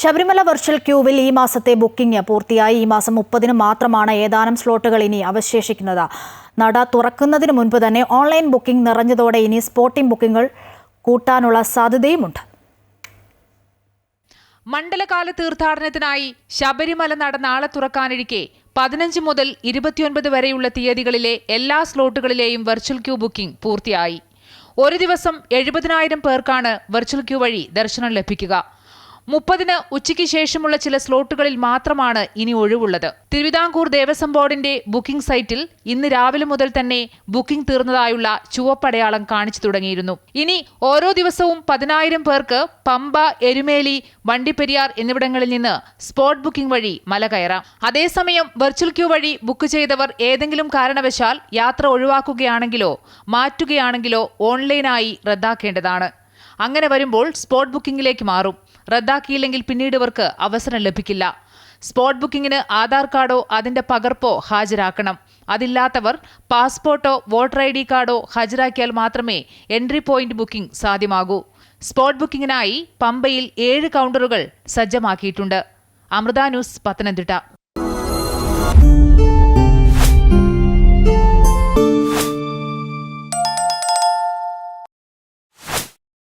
Sabarimala virtual ക്യൂവിൽ ഈ മാസത്തെ ബുക്കിംഗ് പൂർത്തിയായി. ഈ മാസം മുപ്പതിന് മാത്രമാണ് ഏതാനും സ്ലോട്ടുകൾ ഇനി അവശേഷിക്കുന്നത്. നട തുറക്കുന്നതിന് മുൻപ് തന്നെ ഓൺലൈൻ ബുക്കിംഗ് നിറഞ്ഞതോടെ ഇനി സ്പോട്ടിംഗ് ബുക്കിംഗുകൾ കൂട്ടാനുള്ള സാധ്യതയുമുണ്ട്. മണ്ഡലകാല തീർത്ഥാടനത്തിനായി ശബരിമല നട നാളെ തുറക്കാനിരിക്കെ പതിനഞ്ച് മുതൽ ഇരുപത്തിയൊൻപത് വരെയുള്ള തീയതികളിലെ എല്ലാ സ്ലോട്ടുകളിലെയും വെർച്വൽ ക്യൂ ബുക്കിംഗ് പൂർത്തിയായി. ഒരു ദിവസം എഴുപതിനായിരം പേർക്കാണ് വെർച്വൽ ക്യൂ വഴി ദർശനം ലഭിക്കുക. മുപ്പതിന് ഉച്ചയ്ക്ക് ശേഷമുള്ള ചില സ്ലോട്ടുകളിൽ മാത്രമാണ് ഇനി ഒഴിവുള്ളത്. തിരുവിതാംകൂർ ദേവസ്വം ബോർഡിന്റെ ബുക്കിംഗ് സൈറ്റിൽ ഇന്ന് രാവിലെ മുതൽ തന്നെ ബുക്കിംഗ് തീർന്നതായുള്ള ചുവപ്പടയാളം കാണിച്ചു തുടങ്ങിയിരുന്നു. ഇനി ഓരോ ദിവസവും പതിനായിരം പേർക്ക് പമ്പ എരുമേലി വണ്ടിപ്പെരിയാർ എന്നിവിടങ്ങളിൽ നിന്ന് സ്പോട്ട് ബുക്കിംഗ് വഴി മല കയറാം. അതേസമയം വെർച്വൽ ക്യൂ വഴി ബുക്ക് ചെയ്തവർ ഏതെങ്കിലും കാരണവശാൽ യാത്ര ഒഴിവാക്കുകയാണെങ്കിലോ മാറ്റുകയാണെങ്കിലോ ഓൺലൈനായി റദ്ദാക്കേണ്ടതാണ്. അങ്ങനെ വരുമ്പോൾ സ്പോട്ട് ബുക്കിംഗിലേക്ക് മാറും. റദ്ദാക്കിയില്ലെങ്കിൽ പിന്നീട് ഇവർക്ക് അവസരം ലഭിക്കില്ല. സ്പോട്ട് ബുക്കിംഗിന് ആധാർ കാർഡോ അതിന്റെ പകർപ്പോ ഹാജരാക്കണം. അതില്ലാത്തവർ പാസ്പോർട്ടോ വോട്ടർ ഐ ഡി കാർഡോ ഹാജരാക്കിയാൽ മാത്രമേ എൻട്രി പോയിന്റ് ബുക്കിംഗ് സാധ്യമാകൂ. സ്പോട്ട് ബുക്കിംഗിനായി പമ്പയിൽ ഏഴ് കൗണ്ടറുകൾ സജ്ജമാക്കിയിട്ടുണ്ട്. അമൃത ന്യൂസ് പത്തനംതിട്ട.